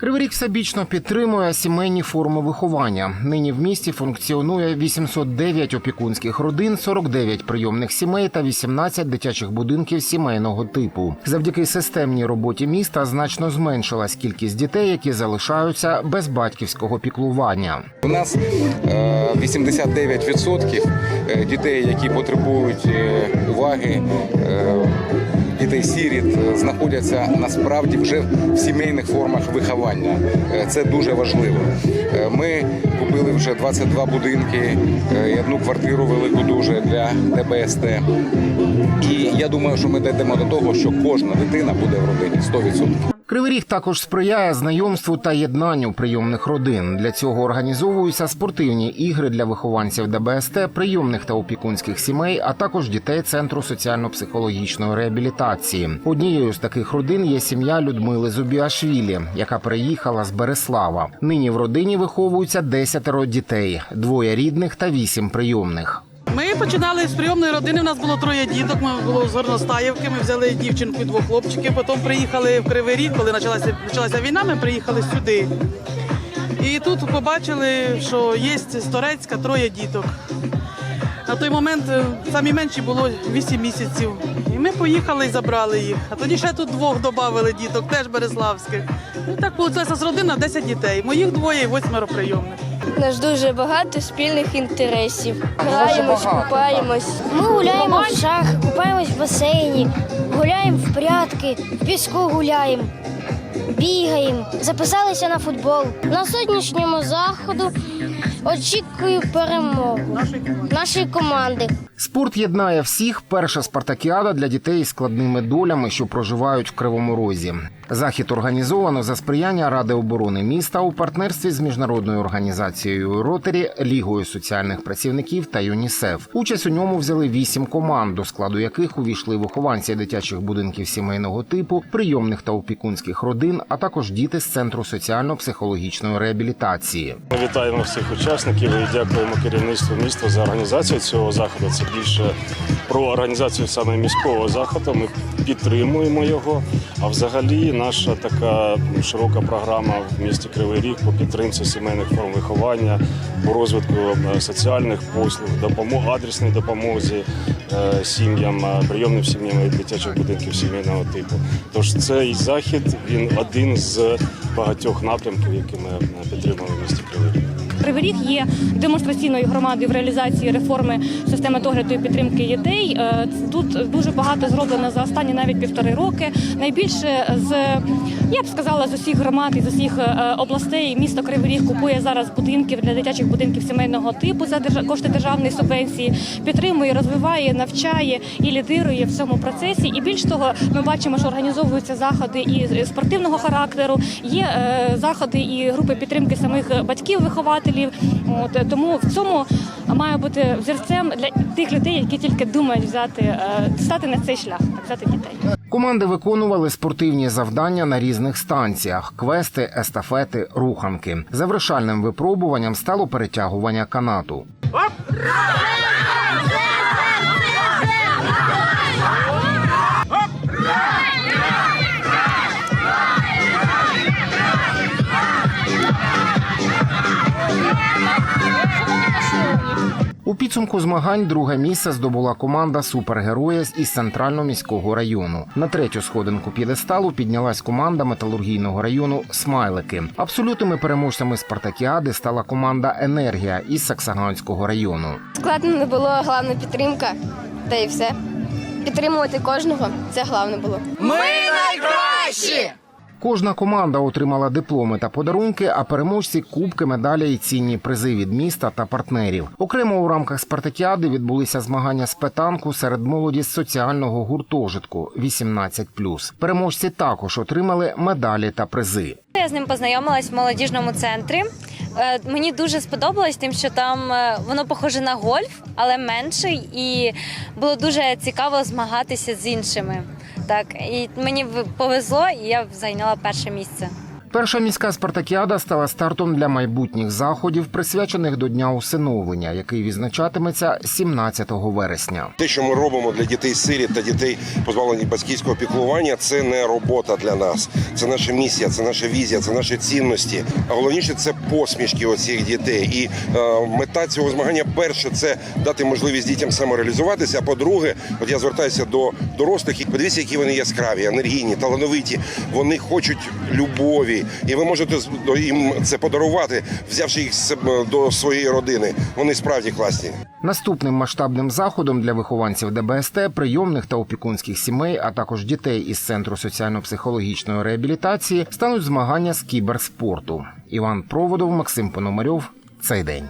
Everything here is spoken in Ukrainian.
Кривий Ріг всебічно підтримує сімейні форми виховання. Нині в місті функціонує 809 опікунських родин, 49 прийомних сімей та 18 дитячих будинків сімейного типу. Завдяки системній роботі міста значно зменшилась кількість дітей, які залишаються без батьківського піклування. У нас е, 89% е, дітей, які потребують е, уваги, е, дітей сіріт, е, знаходяться насправді вже в сімейних формах виховання. Е, Це дуже важливо. Е, Ми купили вже 22 будинки е, і одну квартиру велику дуже для ДБСТ. І я думаю, що ми дійдемо до того, що кожна дитина буде в родині 100%. Кривий Ріг також сприяє знайомству та єднанню прийомних родин. Для цього організовуються спортивні ігри для вихованців ДБСТ, прийомних та опікунських сімей, а також дітей центру соціально-психологічної реабілітації. Однією з таких родин є сім'я Людмили Зубіашвілі, яка приїхала з Береслава. Нині в родині виховуються десятеро дітей: двоє рідних та вісім прийомних. Ми починали з прийомної родини. У нас було троє діток. Ми було з Горностаївки. Ми взяли дівчинку і двох хлопчиків. Потім приїхали в Кривий Ріг, коли почалася, почалася війна. Ми приїхали сюди. І тут побачили, що є з Торецька троє діток. На той момент е, самі менші було 8 місяців. І ми поїхали і забрали їх. А тоді ще тут двох додали діток, теж береславських. І так вийшла з родина 10 дітей. Моїх двоє і восьмеро прийомних. У нас дуже багато спільних інтересів. Граємось, купаємось. Ми гуляємо в шахи, купаємось в басейні, гуляємо в прятки, в піску гуляємо, бігаємо, записалися на футбол. На сьогоднішньому заходу очікую перемогу нашої команди. Спорт єднає всіх. Перша спартакіада для дітей із складними долями, що проживають в Кривому Розі. Захід організовано за сприяння Ради оборони міста у партнерстві з міжнародною організацією Ротарі, Лігою соціальних працівників та ЮНІСЕФ. Участь у ньому взяли вісім команд, до складу яких увійшли вихованці дитячих будинків сімейного типу, прийомних та опікунських родин, а також діти з центру соціально-психологічної реабілітації. Ми вітаємо всіх учасників і дякуємо керівництву міста за організацію цього заходу. Це більше про організацію саме міського заходу. Ми підтримуємо його. А взагалі, наша така широка програма в місті Кривий Ріг по підтримці сімейних форм виховання, по розвитку е, соціальних послуг, допомог, адресної допомозі сім'ям, е, прийомним сім'ям і дитячих будинків сімейного типу. Тож цей захід він один з багатьох напрямків, які ми е, підтримуємо в місті Кривий Ріг. Є демонстраційною громадою в реалізації реформи системи догляду і підтримки дітей. Е, Тут дуже багато зроблено за останні навіть півтори роки. Найбільше з я б сказала з усіх громад і з усіх е, областей місто Кривий Ріг купує зараз будинків для дитячих будинків сімейного типу за кошти державної субвенції, підтримує, розвиває, навчає і лідирує в цьому процесі. І більш того, ми бачимо, що організовуються заходи і спортивного характеру. Є е, заходи і групи підтримки самих батьків-вихователів. От е, тому в цьому має бути взірцем для тих людей, які тільки думають взяти е, стати на цей шлях, так взяти дітей. Команди виконували спортивні завдання на різних станціях: квести, естафети, руханки. Завершальним випробуванням стало перетягування канату. У підсумку змагань друге місце здобула команда Супергероя із центрально-міського району. На третю сходинку п'єдесталу піднялась команда металургійного району Смайлики. Абсолютними переможцями спартакіади стала команда Енергія із Саксаганського району. Складно не було, головна підтримка, та і все. Підтримувати кожного це головне було. Кожна команда отримала дипломи та подарунки, а переможці кубки, медалі і цінні призи від міста та партнерів. Окремо у рамках спартакіади відбулися змагання з петанку серед молоді з соціального гуртожитку 18+. Переможці також отримали медалі та призи. Я з ним познайомилась в молодіжному центрі. Е, Мені дуже сподобалось, тим, що там е, воно похоже на гольф, але менший, і було дуже цікаво змагатися з іншими. Так, і мені повезло, і я зайняла перше місце. Перша міська спартакіада стала стартом для майбутніх заходів, присвячених до дня усиновлення, який відзначатиметься 17 вересня. Те, що ми робимо для дітей сиріт та дітей позбавлених батьківського піклування, це не робота для нас. Це наша місія, це наша візія, це наші цінності. А головніше це посмішки оцих дітей. І е, мета цього змагання перше це дати можливість дітям самореалізуватися. А по-друге, от я звертаюся до дорослих і подивіться, які вони яскраві, енергійні, талановиті. Вони хочуть любові, і ви можете їм це подарувати, взявши їх до своєї родини. Вони справді класні. Наступним масштабним заходом для вихованців ДБСТ, прийомних та опікунських сімей, а також дітей із центру соціально-психологічної реабілітації стануть змагання з кіберспорту. Іван Проводов, Максим Пономарьов. Цей день.